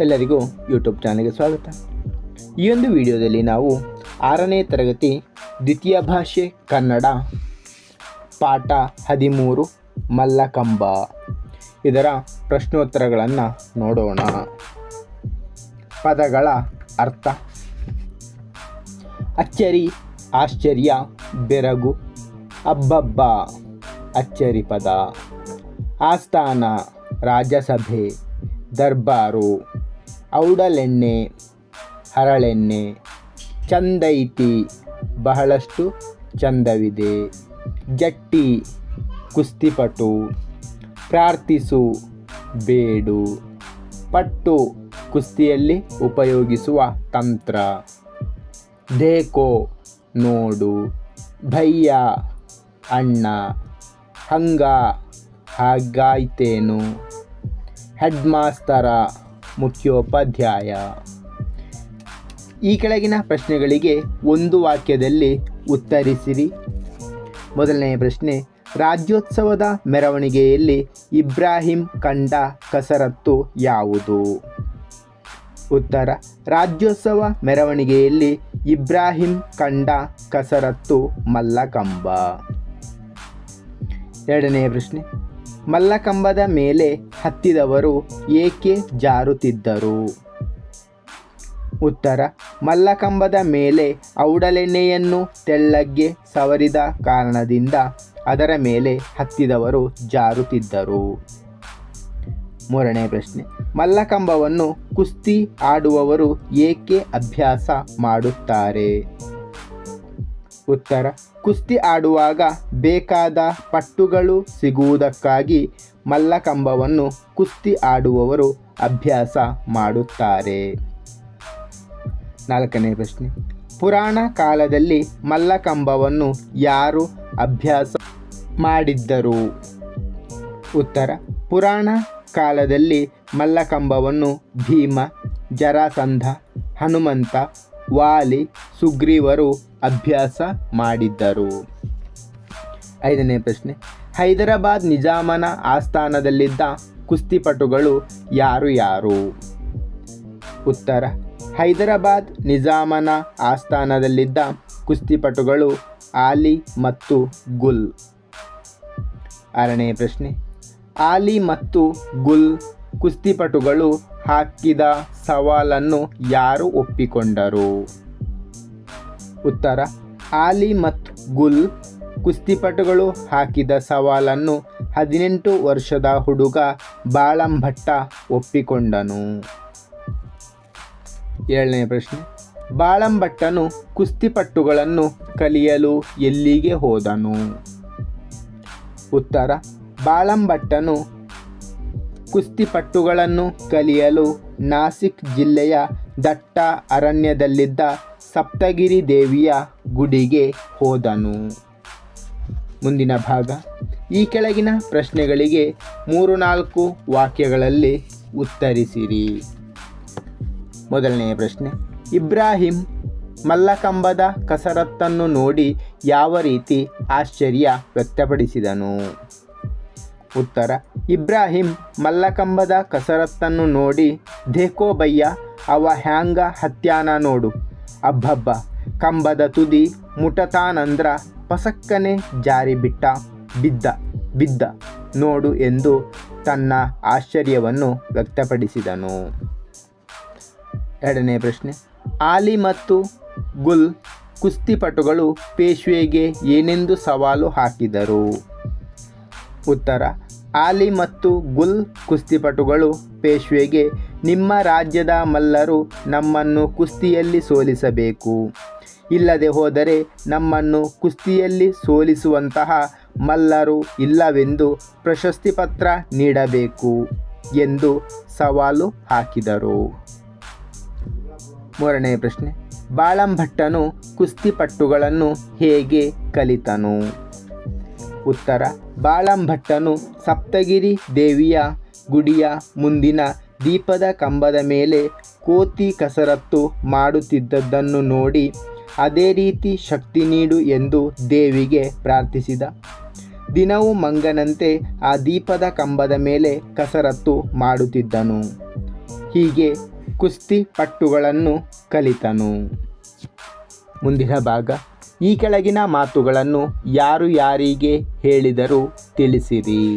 ಎಲ್ಲರಿಗೂ ಯೂಟ್ಯೂಬ್ ಚಾನಲ್ಗೆ ಸ್ವಾಗತ. ಈ ಒಂದು ವಿಡಿಯೋದಲ್ಲಿ ನಾವು ಆರನೇ ತರಗತಿ ದ್ವಿತೀಯ ಭಾಷೆ ಕನ್ನಡ ಪಾಠ ಹದಿಮೂರು ಮಲ್ಲಕಂಬ ಇದರ ಪ್ರಶ್ನೋತ್ತರಗಳನ್ನು ನೋಡೋಣ. ಪದಗಳ ಅರ್ಥ. ಅಚ್ಚರಿ, ಆಶ್ಚರ್ಯ, ಬೆರಗು, ಅಬ್ಬಬ್ಬ, ಅಚ್ಚರಿ ಪದ. ಆಸ್ಥಾನ ರಾಜ್ಯಸಭೆ ದರ್ಬಾರು. ಔಡಲೆಣ್ಣೆ, ಹರಳೆಣ್ಣೆ, ಚಂದೈತಿ ಬಹಳಷ್ಟು ಚಂದವಿದೆ. ಜಟ್ಟಿ, ಕುಸ್ತಿಪಟು, ಪ್ರಾರ್ಥಿಸು, ಬೇಡು. ಪಟ್ಟು, ಕುಸ್ತಿಯಲ್ಲಿ ಉಪಯೋಗಿಸುವ ತಂತ್ರ. ದೇಕೋ, ನೋಡು. ಭಯ್ಯ, ಅಣ್ಣ. ಹಂಗ, ಹಾಗಾಯ್ತೇನು? ಹೆಡ್ ಮಾಸ್ತರ ಮುಖ್ಯೋಪಾಧ್ಯಾಯ. ಈ ಕೆಳಗಿನ ಪ್ರಶ್ನೆಗಳಿಗೆ ಒಂದು ವಾಕ್ಯದಲ್ಲಿ ಉತ್ತರಿಸಿರಿ. ಮೊದಲನೆಯ ಪ್ರಶ್ನೆ, ರಾಜ್ಯೋತ್ಸವದ ಮೆರವಣಿಗೆಯಲ್ಲಿ ಇಬ್ರಾಹಿಂ ಕಂಡ ಕಸರತ್ತು ಯಾವುದು? ಉತ್ತರ, ರಾಜ್ಯೋತ್ಸವ ಮೆರವಣಿಗೆಯಲ್ಲಿ ಇಬ್ರಾಹಿಂ ಕಂಡ ಕಸರತ್ತು ಮಲ್ಲಕಂಬ. ಎರಡನೆಯ ಪ್ರಶ್ನೆ ಮಲ್ಲಕಂಬದ ಮೇಲೆ ಹತ್ತಿದವರು ಏಕೆ ಜಾರುತ್ತಿದ್ದರು? ಉತ್ತರ, ಮಲ್ಲಕಂಬದ ಮೇಲೆ ಔಡಲೆಣ್ಣೆಯನ್ನು ತೆಳ್ಳಗೆ ಸವರಿದ ಕಾರಣದಿಂದ ಅದರ ಮೇಲೆ ಹತ್ತಿದವರು ಜಾರುತ್ತಿದ್ದರು. ಮೂರನೇ ಪ್ರಶ್ನೆ, ಮಲ್ಲಕಂಬವನ್ನು ಕುಸ್ತಿ ಆಡುವವರು ಏಕೆ ಅಭ್ಯಾಸ ಮಾಡುತ್ತಾರೆ? ಉತ್ತರ ಕುಸ್ತಿ ಆಡುವಾಗ ಬೇಕಾದ ಪಟ್ಟುಗಳು ಸಿಗುವುದಕ್ಕಾಗಿ ಮಲ್ಲಕಂಬವನ್ನು ಕುಸ್ತಿ ಆಡುವವರು ಅಭ್ಯಾಸ ಮಾಡುತ್ತಾರೆ. ನಾಲ್ಕನೇ ಪ್ರಶ್ನೆ. ಪುರಾಣ ಕಾಲದಲ್ಲಿ ಮಲ್ಲಕಂಬವನ್ನು ಯಾರು ಅಭ್ಯಾಸ ಮಾಡಿದ್ದರು? ಉತ್ತರ. ಪುರಾಣ ಕಾಲದಲ್ಲಿ ಮಲ್ಲಕಂಬವನ್ನು ಭೀಮ, ಜರಾಸಂಧ, ಹನುಮಂತ, ವಾಲಿ, ಸುಗ್ರೀವರು ಅಭ್ಯಾಸ ಮಾಡಿದ್ದರು. ಐದನೇ ಪ್ರಶ್ನೆ, ಹೈದರಾಬಾದ್ ನಿಜಾಮನ ಆಸ್ಥಾನದಲ್ಲಿದ್ದ ಕುಸ್ತಿಪಟುಗಳು ಯಾರು ಯಾರು? ಉತ್ತರ, ಹೈದರಾಬಾದ್ ನಿಜಾಮನ ಆಸ್ಥಾನದಲ್ಲಿದ್ದ ಕುಸ್ತಿಪಟುಗಳು ಆಲಿ ಮತ್ತು ಗುಲ್. ಆರನೇ ಪ್ರಶ್ನೆ, ಆಲಿ ಮತ್ತು ಗುಲ್ ಕುಸ್ತಿಪಟುಗಳು ಹಾಕಿದ ಸವಾಲನ್ನು ಯಾರು ಒಪ್ಪಿಕೊಂಡರು? ಉತ್ತರ. ಆಲಿ ಮತ್ತು ಗುಲ್ ಕುಸ್ತಿಪಟುಗಳು ಹಾಕಿದ ಸವಾಲನ್ನು ಹದಿನೆಂಟು ವರ್ಷದ ಹುಡುಗ ಬಾಳಂಭಟ್ಟ ಒಪ್ಪಿಕೊಂಡನು. ಏಳನೇ ಪ್ರಶ್ನೆ. ಬಾಳಂಭಟ್ಟನು ಕುಸ್ತಿಪಟ್ಟುಗಳನ್ನು ಕಲಿಯಲು ಎಲ್ಲಿಗೆ ಹೋದನು? ಉತ್ತರ. ಬಾಳಂಭಟ್ಟನು ಕುಸ್ತಿಪಟ್ಟುಗಳನ್ನು ಕಲಿಯಲು ನಾಸಿಕ್ ಜಿಲ್ಲೆಯ ದಟ್ಟ ಅರಣ್ಯದಲ್ಲಿದ್ದ ಸಪ್ತಗಿರಿ ದೇವಿಯ ಗುಡಿಗೆ ಹೋದನು. ಮುಂದಿನ ಭಾಗ. ಈ ಕೆಳಗಿನ ಪ್ರಶ್ನೆಗಳಿಗೆ ಮೂರು ನಾಲ್ಕು ವಾಕ್ಯಗಳಲ್ಲಿ ಉತ್ತರಿಸಿರಿ. ಮೊದಲನೆಯ ಪ್ರಶ್ನೆ. ಇಬ್ರಾಹಿಂ ಮಲ್ಲಕಂಬದ ಕಸರತ್ತನ್ನು ನೋಡಿ ಯಾವ ರೀತಿ ಆಶ್ಚರ್ಯ ವ್ಯಕ್ತಪಡಿಸಿದನು? ಉತ್ತರ. ಇಬ್ರಾಹಿಂ ಮಲ್ಲಕಂಬದ ಕಸರತ್ತನ್ನು ನೋಡಿ ದೇಕೋ ಬಯ್ಯ ಅವ ಹ್ಯಾಂಗ ಹತ್ಯಾನ ನೋಡು. ಅಬ್ಬಬ್ಬ. ಕಂಬದ ತುದಿ ಮುಟತಾನಂದ್ರ ಪಸಕ್ಕನೆ ಜಾರಿ ಬಿಟ್ಟ, ಬಿದ್ದ ಬಿದ್ದ. ನೋಡು ಎಂದು ತನ್ನ ಆಶ್ಚರ್ಯವನ್ನು ವ್ಯಕ್ತಪಡಿಸಿದನು. ಎರಡನೇ ಪ್ರಶ್ನೆ. ಆಲಿ ಮತ್ತು ಗುಲ್ ಕುಸ್ತಿಪಟುಗಳು ಪೇಶ್ವೆಗೆ ಏನೆಂದು ಸವಾಲು ಹಾಕಿದರು? ಉತ್ತರ. ಆಲಿ ಮತ್ತು ಗುಲ್ ಕುಸ್ತಿಪಟುಗಳು ಪೇಶ್ವೆಗೆ ನಿಮ್ಮ ರಾಜ್ಯದ ಮಲ್ಲರು ನಮ್ಮನ್ನು ಕುಸ್ತಿಯಲ್ಲಿ ಸೋಲಿಸಬೇಕು. ಇಲ್ಲದೆ ಹೋದರೆ ನಮ್ಮನ್ನು ಕುಸ್ತಿಯಲ್ಲಿ ಸೋಲಿಸುವಂತಹ ಮಲ್ಲರು ಇಲ್ಲವೆಂದು ಪ್ರಶಸ್ತಿ ಪತ್ರ ನೀಡಬೇಕು ಎಂದು ಸವಾಲು ಹಾಕಿದರು. ಮೂರನೇ ಪ್ರಶ್ನೆ. ಬಾಳಂಭಟ್ಟನು ಕುಸ್ತಿಪಟ್ಟುಗಳನ್ನು ಹೇಗೆ ಕಲಿತನು? ಉತ್ತರ. ಬಾಳಂಭಟ್ಟನು ಸಪ್ತಗಿರಿ ದೇವಿಯ ಗುಡಿಯ ಮುಂದಿನ ದೀಪದ ಕಂಬದ ಮೇಲೆ ಕೋತಿ ಕಸರತ್ತು ಮಾಡುತ್ತಿದ್ದದ್ದನ್ನು ನೋಡಿ ಅದೇ ರೀತಿ ಶಕ್ತಿ ನೀಡು ಎಂದು ದೇವಿಗೆ ಪ್ರಾರ್ಥಿಸಿದ. ದಿನವೂ ಮಂಗನಂತೆ ಆ ದೀಪದ ಕಂಬದ ಮೇಲೆ ಕಸರತ್ತು ಮಾಡುತ್ತಿದ್ದನು. ಹೀಗೆ ಕುಸ್ತಿ ಪಟ್ಟುಗಳನ್ನು ಕಲಿತನು. ಮುಂದಿನ ಭಾಗ. ಈ ಕೆಳಗಿನ ಮಾತುಗಳನ್ನು ಯಾರು ಯಾರಿಗೆ ಹೇಳಿದರು ತಿಳಿಸಿರಿ.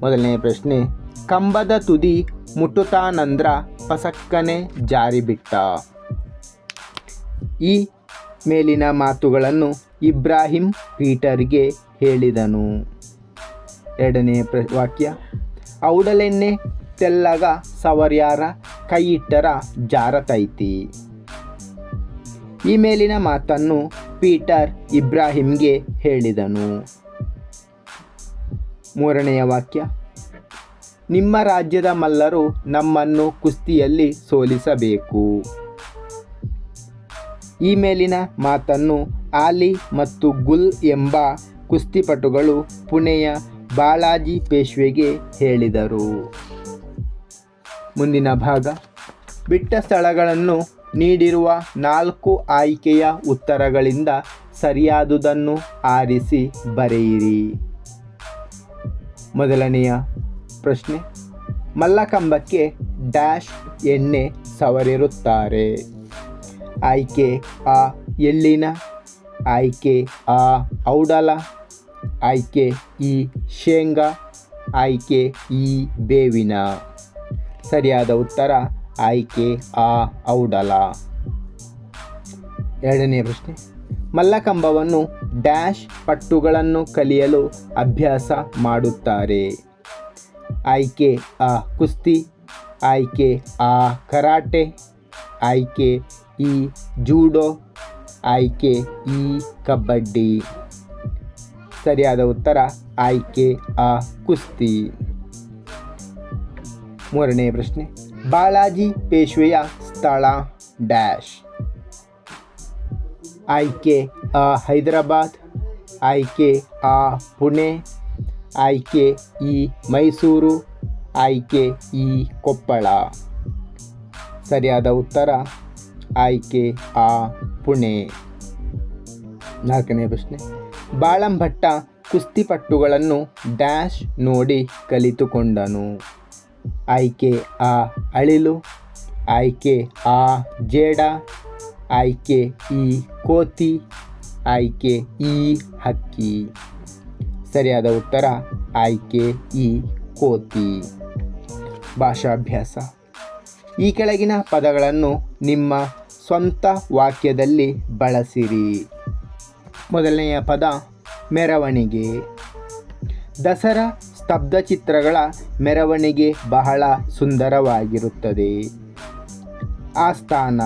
ಮೊದಲನೇ ಪ್ರಶ್ನೆ. ಕಂಬದ ತುದಿ ಮುಟ್ಟುತ್ತಾನಂದ್ರ ಪಸಕ್ಕನೆ ಜಾರಿ ಬಿಟ್ಟ. ಈ ಮೇಲಿನ ಮಾತುಗಳನ್ನು ಇಬ್ರಾಹಿಂ ಪೀಟರ್ಗೆ ಹೇಳಿದನು. ಎರಡನೇ ಪ್ರ, ವಾಕ್ಯ, ಔಡಲೆಣ್ಣೆ ತೆಲ್ಲಗ ಸವರ್ಯಾರ ಕೈಯಿಟ್ಟರ ಜಾರತೈತಿ. ಈ ಮೇಲಿನ ಮಾತನ್ನು ಪೀಟರ್ ಇಬ್ರಾಹಿಂಗೆ ಹೇಳಿದನು. ಮೂರನೆಯ ವಾಕ್ಯ ನಿಮ್ಮ ರಾಜ್ಯದ ಮಲ್ಲರು ನಮ್ಮನ್ನು ಕುಸ್ತಿಯಲ್ಲಿ ಸೋಲಿಸಬೇಕು. ಈ ಮೇಲಿನ ಮಾತನ್ನು ಆಲಿ ಮತ್ತು ಗುಲ್ ಎಂಬ ಕುಸ್ತಿಪಟುಗಳು ಪುಣೆಯ ಬಾಲಾಜಿ ಪೇಶ್ವೆಗೆ ಹೇಳಿದರು. ಮುಂದಿನ ಭಾಗ. ಬಿಟ್ಟ ಸ್ಥಳಗಳನ್ನು ನೀಡಿರುವ ನಾಲ್ಕು ಆಯ್ಕೆಯ ಉತ್ತರಗಳಿಂದ ಸರಿಯಾದುದನ್ನು ಆರಿಸಿ ಬರೆಯಿರಿ. ಮೊದಲನೆಯ ಪ್ರಶ್ನೆ. ಮಲ್ಲಕಂಬಕ್ಕೆ ಡ್ಯಾಶ್ ಎಣ್ಣೆ ಸವರಿರುತ್ತಾರೆ. ಆಯ್ಕೆ ಆ ಎಳ್ಳಿನ, ಆಯ್ಕೆ ಆ ಔಡಲ, ಆಯ್ಕೆ ಈ ಶೇಂಗಾ, ಆಯ್ಕೆ ಈ ಬೇವಿನ. ಸರಿಯಾದ ಉತ್ತರ, ಆಯ್ಕೆ ಆ ಔಡಲ. ಎರಡನೇ ಪ್ರಶ್ನೆ. ಮಲ್ಲಕಂಬವನ್ನು ಡ್ಯಾಶ್ ಪಟ್ಟುಗಳನ್ನು ಕಲಿಯಲು ಅಭ್ಯಾಸ ಮಾಡುತ್ತಾರೆ. ಆಯ್ಕೆ ಆ ಕುಸ್ತಿ ಆಯ್ಕೆ ಆ ಕರಾಟೆ ಆಯ್ಕೆ ಈ ಜೂಡೋ ಆಯ್ಕೆ ಈ ಕಬಡ್ಡಿ ಸರಿಯಾದ ಉತ್ತರ ಆಯ್ಕೆ ಆ ಕುಸ್ತಿ। ಮೂರನೇ ಪ್ರಶ್ನೆ, ಬಾಲಾಜಿ ಪೇಶ್ವೆಯ ಸ್ಥಳ ಡ್ಯಾಶ್। ಆಯ್ಕೆ ಆ ಹೈದರಾಬಾದ್ ಆಯ್ಕೆ ಆ ಪುಣೆ ಆಯ್ಕೆ ಇ ಮೈಸೂರು, ಆಯ್ಕೆ ಇ ಕೊಪ್ಪಳ. ಸರಿಯಾದ ಉತ್ತರ, ಆಯ್ಕೆ ಆ ಪುಣೆ. ನಾಲ್ಕನೇ ಪ್ರಶ್ನೆ. ಬಾಳಂಭಟ್ಟ ಕುಸ್ತಿಪಟ್ಟುಗಳನ್ನು ಡ್ಯಾಶ್ ನೋಡಿ ಕಲಿತುಕೊಂಡನು. ಆಯ್ಕೆ ಆ ಅಳಿಲು, ಆಯ್ಕೆ ಆ ಜೇಡ, ಆಯ್ಕೆ ಈ ಕೋತಿ, ಆಯ್ಕೆ ಈ ಹಕ್ಕಿ. ಸರಿಯಾದ ಉತ್ತರ, ಆಯ್ಕೆ, ಈ, ಕೋತಿ. ಭಾಷಾಭ್ಯಾಸ. ಈ ಕೆಳಗಿನ ಪದಗಳನ್ನು ನಿಮ್ಮ ಸ್ವಂತ ವಾಕ್ಯದಲ್ಲಿ ಬಳಸಿರಿ. ಮೊದಲನೆಯ ಪದ, ಮೆರವಣಿಗೆ. ದಸರಾ ಸ್ತಬ್ಧ ಚಿತ್ರಗಳ ಮೆರವಣಿಗೆ ಬಹಳ ಸುಂದರವಾಗಿರುತ್ತದೆ. ಆಸ್ಥಾನ.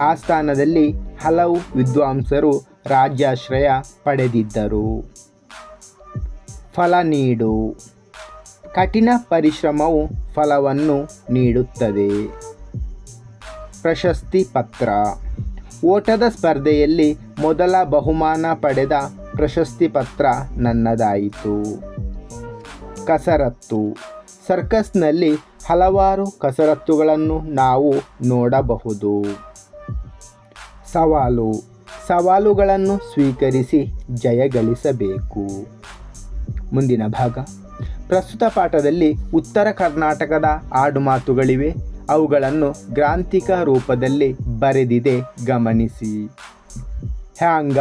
ಆಸ್ಥಾನದಲ್ಲಿ ಹಲವು ವಿದ್ವಾಂಸರು ರಾಜ್ಯಾಶ್ರಯ ಪಡೆದಿದ್ದರು. ಫಲ ನೀಡು. ಕಠಿಣ ಪರಿಶ್ರಮವು ಫಲವನ್ನು ನೀಡುತ್ತದೆ. ಪ್ರಶಸ್ತಿ ಪತ್ರ. ಓಟದ ಸ್ಪರ್ಧೆಯಲ್ಲಿ ಮೊದಲ ಬಹುಮಾನ ಪಡೆದ ಪ್ರಶಸ್ತಿ ಪತ್ರ ನನ್ನದಾಯಿತು. ಕಸರತ್ತು. ಸರ್ಕಸ್ನಲ್ಲಿ ಹಲವಾರು ಕಸರತ್ತುಗಳನ್ನು ನಾವು ನೋಡಬಹುದು. ಸವಾಲು. ಸವಾಲುಗಳನ್ನು ಸ್ವೀಕರಿಸಿ ಜಯಗಳಿಸಬೇಕು ಮುಂದಿನ ಭಾಗ. ಪ್ರಸ್ತುತ ಪಾಠದಲ್ಲಿ ಉತ್ತರ ಕರ್ನಾಟಕದ ಆಡುಮಾತುಗಳಿವೆ ಅವುಗಳನ್ನು ಗ್ರಾಂಥಿಕ ರೂಪದಲ್ಲಿ ಬರೆದಿದೆ ಗಮನಿಸಿ. ಹ್ಯಾಂಗ,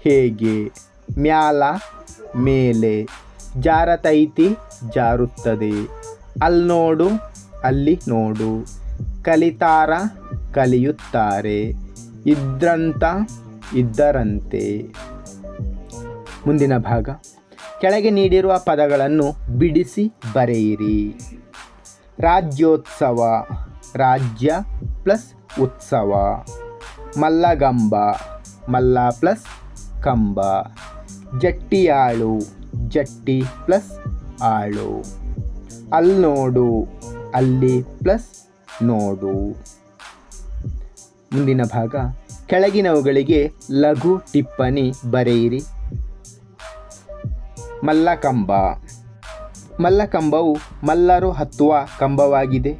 ಹೇಗೆ, ಮ್ಯಾಲ, ಮೇಲೆ, ಜಾರತೈತಿ, ಜಾರುತ್ತದೆ. ಅಲ್ಲಿ ನೋಡು ಅಲ್ಲಿ ನೋಡು. ಕಲಿತಾರ, ಕಲಿಯುತ್ತಾರೆ. ಇದ್ರಂತ, ಇದ್ದರಂತೆ. ಮುಂದಿನ ಭಾಗ. ಕೆಳಗೆ ನೀಡಿರುವ ಪದಗಳನ್ನು ಬಿಡಿಸಿ ಬರೆಯಿರಿ. ರಾಜ್ಯೋತ್ಸವ, ರಾಜ್ಯ ಪ್ಲಸ್ ಉತ್ಸವ. ಮಲ್ಲಗಂಬ, ಮಲ್ಲ ಪ್ಲಸ್ ಕಂಬ. ಜಟ್ಟಿಯಾಳು, ಜಟ್ಟಿ ಪ್ಲಸ್ ಆಳು. ಅಲ್ಲಿ ನೋಡು, ಅಲ್ಲಿ ಪ್ಲಸ್ ನೋಡು. ಮುಂದಿನ ಭಾಗ, ಕೆಳಗಿನವುಗಳಿಗೆ ಲಘು ಟಿಪ್ಪಣಿ ಬರೆಯಿರಿ. ಮಲ್ಲಕಂಬ. ಮಲ್ಲಕಂಬವು ಮಲ್ಲರು ಹತ್ತುವ ಕಂಬವಾಗಿದೆ.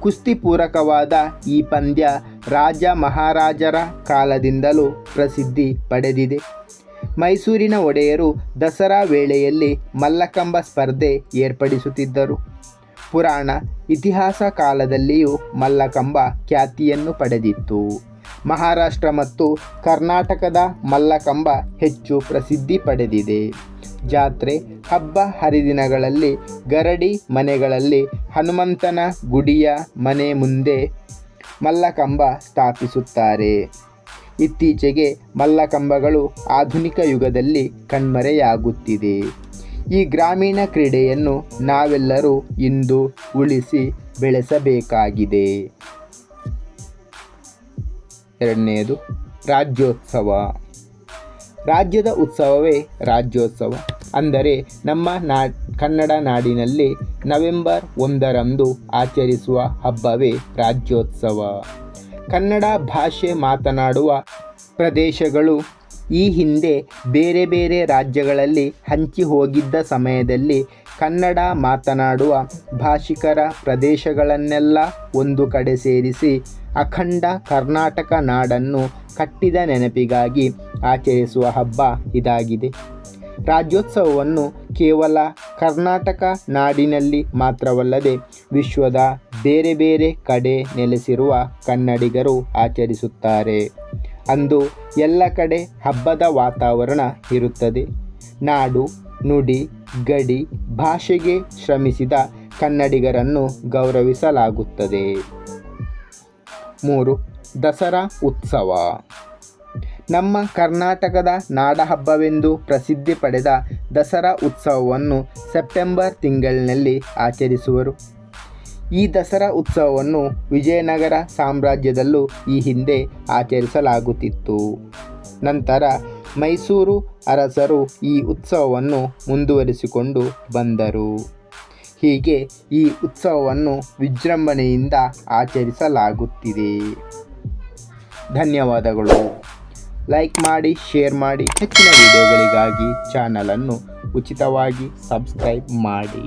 ಕುಸ್ತಿ ಪೂರಕವಾದ ಈ ಪಂದ್ಯ ರಾಜ ಮಹಾರಾಜರ ಕಾಲದಿಂದಲೂ ಪ್ರಸಿದ್ಧಿ ಪಡೆದಿದೆ. ಮೈಸೂರಿನ ಒಡೆಯರು ದಸರಾ ವೇಳೆಯಲ್ಲಿ ಮಲ್ಲಕಂಬ ಸ್ಪರ್ಧೆ ಏರ್ಪಡಿಸುತ್ತಿದ್ದರು. ಪುರಾಣ ಇತಿಹಾಸ ಕಾಲದಲ್ಲಿಯೂ ಮಲ್ಲಕಂಬ ಖ್ಯಾತಿಯನ್ನು ಪಡೆದಿತ್ತು. ಮಹಾರಾಷ್ಟ್ರ ಮತ್ತು ಕರ್ನಾಟಕದ ಮಲ್ಲಕಂಬ ಹೆಚ್ಚು ಪ್ರಸಿದ್ಧಿ ಪಡೆದಿದೆ. ಜಾತ್ರೆ ಹಬ್ಬ ಹರಿದಿನಗಳಲ್ಲಿ ಗರಡಿ ಮನೆಗಳಲ್ಲಿ ಹನುಮಂತನ ಗುಡಿಯ ಮನೆ ಮುಂದೆ ಮಲ್ಲಕಂಬ ಸ್ಥಾಪಿಸುತ್ತಾರೆ. ಇತ್ತೀಚೆಗೆ ಮಲ್ಲಕಂಬಗಳು ಆಧುನಿಕ ಯುಗದಲ್ಲಿ ಕಣ್ಮರೆಯಾಗುತ್ತಿದೆ. ಈ ಗ್ರಾಮೀಣ ಕ್ರೀಡೆಯನ್ನು ನಾವೆಲ್ಲರೂ ಇಂದು ಉಳಿಸಿ ಬೆಳೆಸಬೇಕಾಗಿದೆ. ಎರಡನೆಯದು ರಾಜ್ಯೋತ್ಸವ. ರಾಜ್ಯದ ಉತ್ಸವವೇ ರಾಜ್ಯೋತ್ಸವ. ಅಂದರೆ ನಮ್ಮ ನಾ, ಕನ್ನಡ ನಾಡಿನಲ್ಲಿ ನವೆಂಬರ್ ಒಂದರಂದು ಆಚರಿಸುವ ಹಬ್ಬವೇ ರಾಜ್ಯೋತ್ಸವ. ಕನ್ನಡ ಭಾಷೆ ಮಾತನಾಡುವ ಪ್ರದೇಶಗಳು ಈ ಹಿಂದೆ ಬೇರೆ ಬೇರೆ ರಾಜ್ಯಗಳಲ್ಲಿ ಹಂಚಿ ಹೋಗಿದ್ದ ಸಮಯದಲ್ಲಿ ಕನ್ನಡ ಮಾತನಾಡುವ ಭಾಷಿಕರ ಪ್ರದೇಶಗಳನ್ನೆಲ್ಲ ಒಂದು ಕಡೆ ಸೇರಿಸಿ ಅಖಂಡ ಕರ್ನಾಟಕ ನಾಡನ್ನು ಕಟ್ಟಿದ ನೆನಪಿಗಾಗಿ ಆಚರಿಸುವ ಹಬ್ಬ ಇದಾಗಿದೆ. ರಾಜ್ಯೋತ್ಸವವನ್ನು ಕೇವಲ ಕರ್ನಾಟಕ ನಾಡಿನಲ್ಲಿ ಮಾತ್ರವಲ್ಲದೆ ವಿಶ್ವದ ಬೇರೆ ಬೇರೆ ಕಡೆ ನೆಲೆಸಿರುವ ಕನ್ನಡಿಗರು ಆಚರಿಸುತ್ತಾರೆ. ಅಂದು ಎಲ್ಲ ಕಡೆ ಹಬ್ಬದ ವಾತಾವರಣ ಇರುತ್ತದೆ. ನಾಡು, ನುಡಿ, ಗಡಿ ಭಾಷೆಗೆ ಶ್ರಮಿಸಿದ ಕನ್ನಡಿಗರನ್ನು ಗೌರವಿಸಲಾಗುತ್ತದೆ. ಮೂರು, ದಸರಾ ಉತ್ಸವ. ನಮ್ಮ ಕರ್ನಾಟಕದ ನಾಡಹಬ್ಬವೆಂದು ಪ್ರಸಿದ್ಧಿ ಪಡೆದ ದಸರಾ ಉತ್ಸವವನ್ನು ಸೆಪ್ಟೆಂಬರ್ ತಿಂಗಳಿನಲ್ಲಿ ಆಚರಿಸುವರು. ಈ ದಸರಾ ಉತ್ಸವವನ್ನು ವಿಜಯನಗರ ಸಾಮ್ರಾಜ್ಯದಲ್ಲೂ ಈ ಹಿಂದೆ ಆಚರಿಸಲಾಗುತ್ತಿತ್ತು. ನಂತರ ಮೈಸೂರು ಅರಸರು ಈ ಉತ್ಸವವನ್ನು ಮುಂದುವರಿಸಿಕೊಂಡು ಬಂದರು. ಹೀಗೆ ಈ ಉತ್ಸವವನ್ನು ವಿಜೃಂಭಣೆಯಿಂದ ಆಚರಿಸಲಾಗುತ್ತಿದೆ. ಧನ್ಯವಾದಗಳು. ಲೈಕ್ ಮಾಡಿ, ಶೇರ್ ಮಾಡಿ. ಹೆಚ್ಚಿನ ವಿಡಿಯೋಗಳಿಗಾಗಿ ಚಾನಲನ್ನು ಉಚಿತವಾಗಿ ಸಬ್ಸ್ಕ್ರೈಬ್ ಮಾಡಿ.